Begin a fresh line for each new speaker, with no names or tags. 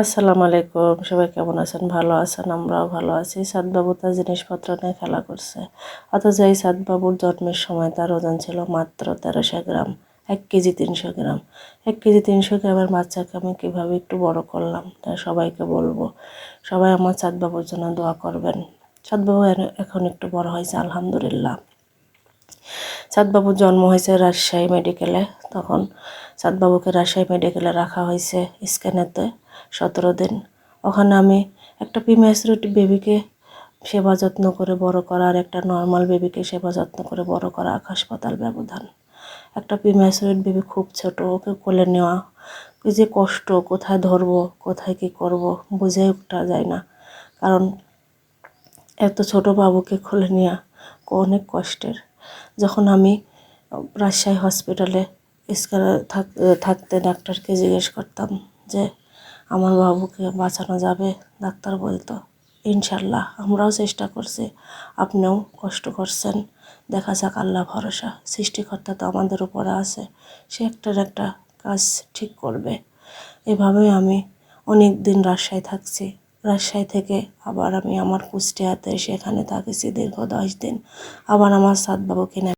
আসসালামু আলাইকুম, সবাই কেমন আছেন? ভালো আছেন? আমরাও ভালো আছি। সাদবাবু তার জিনিসপত্র নিয়ে খেলা করছে। অথচ এই সাদবাবুর জন্মের সময় তার ওজন ছিল মাত্র তেরোশো গ্রাম, এক কেজি তিনশো গ্রাম। এক কেজি তিনশো গ্রামের বাচ্চাকে আমি কীভাবে একটু বড় করলাম, তা সবাইকে বলব। সবাই আমার সাদবাবুর জন্য দোয়া করবেন। সাদবাবু এখন একটু বড় হয়েছে, আলহামদুলিল্লাহ। চাঁদবাবুর জন্ম হয়েছে রাজশাহী মেডিকেলে। তখন চাঁদবাবুকে রাজশাহী মেডিকেলে রাখা হয়েছে স্ক্যানেতে। সতেরো দিন। ওখানে আমি একটা প্রিম্যাচুরিট বেবিকে সেবা যত্ন করে বড় করা আর একটা নর্মাল বেবিকে সেবা যত্ন করে বড় করা হাসপাতাল ব্যবধান। একটা প্রিম্যাচুরিট বেবি খুব ছোট, ওকে কোলে নেওয়া। যে কষ্ট, কোথায় ধরবো, কোথায় কি করব বুঝে উঠা যায় না। কারণ এত ছোট বাবুকে খুলে নেওয়া অনেক কষ্টের। যখন আমি রাজশাহী হসপিটালে স্কারে থাক, থাকতে ডাক্তারকে জিজ্ঞেস করতাম যে আমার বাবুকে বাঁচানো যাবে, ডাক্তার বলতো। ইনশাল্লাহ আমরাও চেষ্টা করছি। আপনিও কষ্ট করছেন। দেখা যাক আল্লাহ ভরসা। সৃষ্টিকর্তা তো আমাদের উপরে আছে। সে একটার একটা কাজ ঠিক করবে। এভাবেই আমি অনেক দিন রাজশাহী থাকছি। রাজশাহী থেকে আবার আমি আমার কুষ্টিয়াতে, সেখানে থাকেছি দীর্ঘ দশ দিন। আবার আমার সাত বাবুকে